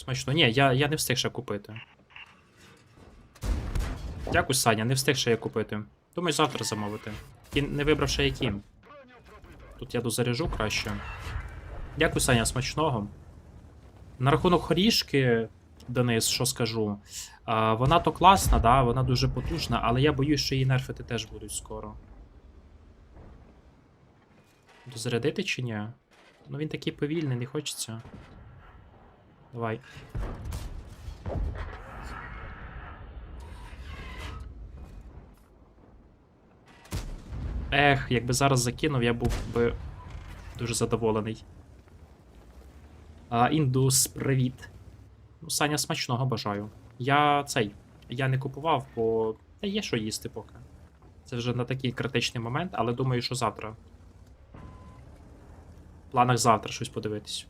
Смачно. Ні, я, я не встиг ще купити. Дякую, Саня, не встиг ще я купити. Думаю, завтра замовити. І не вибрав ще які. Тут я дозаряжу краще. Дякую, Саня, смачного. На рахунок хорішки, Денис, що скажу. А, вона то класна, да, вона дуже потужна, але я боюсь, що її нерфити теж будуть скоро. Дозарядити чи ні? Ну він такий повільний, не хочеться. Давай. Ех, якби зараз закинув, я був би дуже задоволений. А, індус, привіт. Ну, Саня, смачного бажаю. Я цей. Я не купував, бо та є що їсти поки. Це вже на такий критичний момент, але думаю, що завтра. В планах завтра щось подивитись.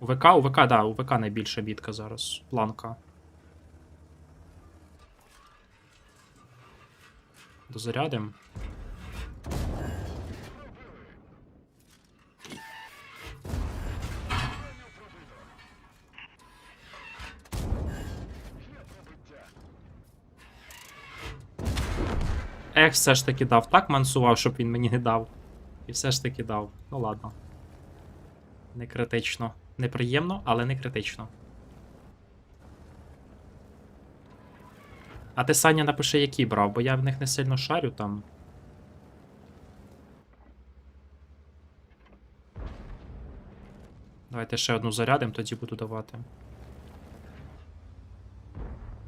У ВК, у ВК, да, у ВК найбільша бітка зараз. Планка. Дозарядим. Ех, все ж таки дав. Так мансував, щоб він мені не дав. І все ж таки дав. Ну ладно. Не критично. Неприємно, але не критично. А ти, Саня, напиши, які брав, бо я в них не сильно шарю там. Давайте ще одну зарядим, тоді буду давати.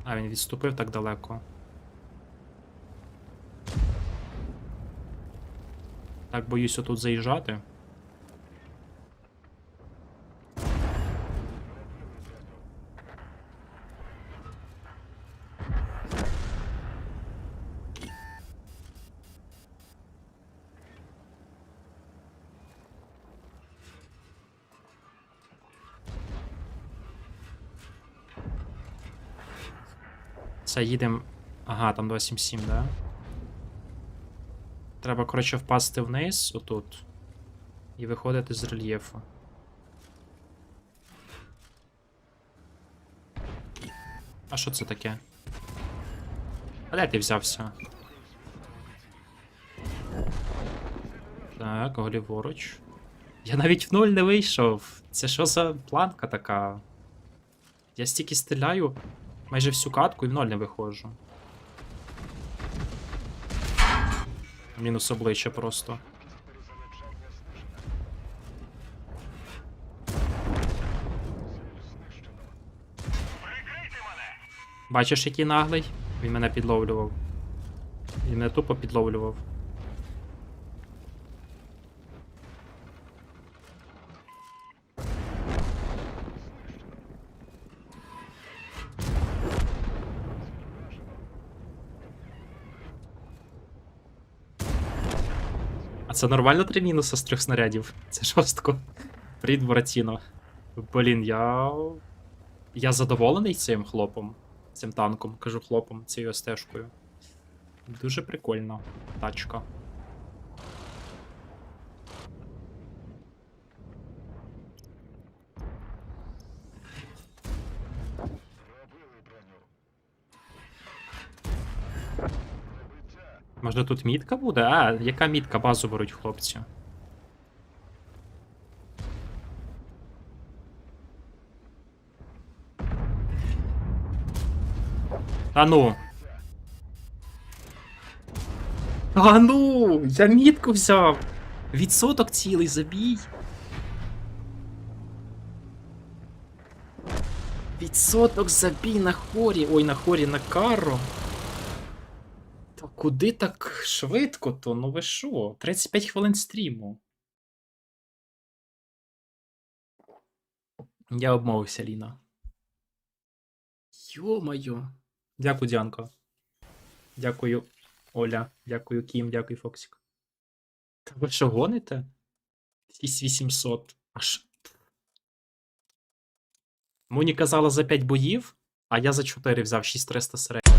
А, він відступив так далеко. Так, боюсь отут заїжджати. Це їдемо. Ага, там 277, да? Треба, коротше, впасти вниз отут. І виходити з рельєфу. А що це таке? А де ти взявся? Так, голіворуч. Я навіть в нуль не вийшов. Це що за планка така? Я стільки стріляю майже всю катку і в ноль не виходжу. Мінус обличчя просто. Бачиш, який наглий? Він мене підловлював. Він мене тупо підловлював. А це нормально три мінуса з трьох снарядів? Це жорстко. Привіт, Буратіно. Блін, я. Я задоволений цим хлопом, цим танком, кажу хлопом, цією стежкою. Дуже прикольно. Тачка. Може тут мітка буде? А, яка мітка базу беруть хлопці? А ну. А ну! Я мітку взяв! Відсоток цілий забій. Відсоток забій на хорі. Ой, на хорі на каро. Куди так швидко то? Ну ви що? 35 хвилин стріму. Я обмовився, Ліна. Йо-моє. Дякую, Діанко. Дякую, Оля. Дякую, Кім, дякую, Фоксік. Та ви що гоните? 6800. Аж. Муні казала за 5 боїв, а я за 4 взяв 6300 серед.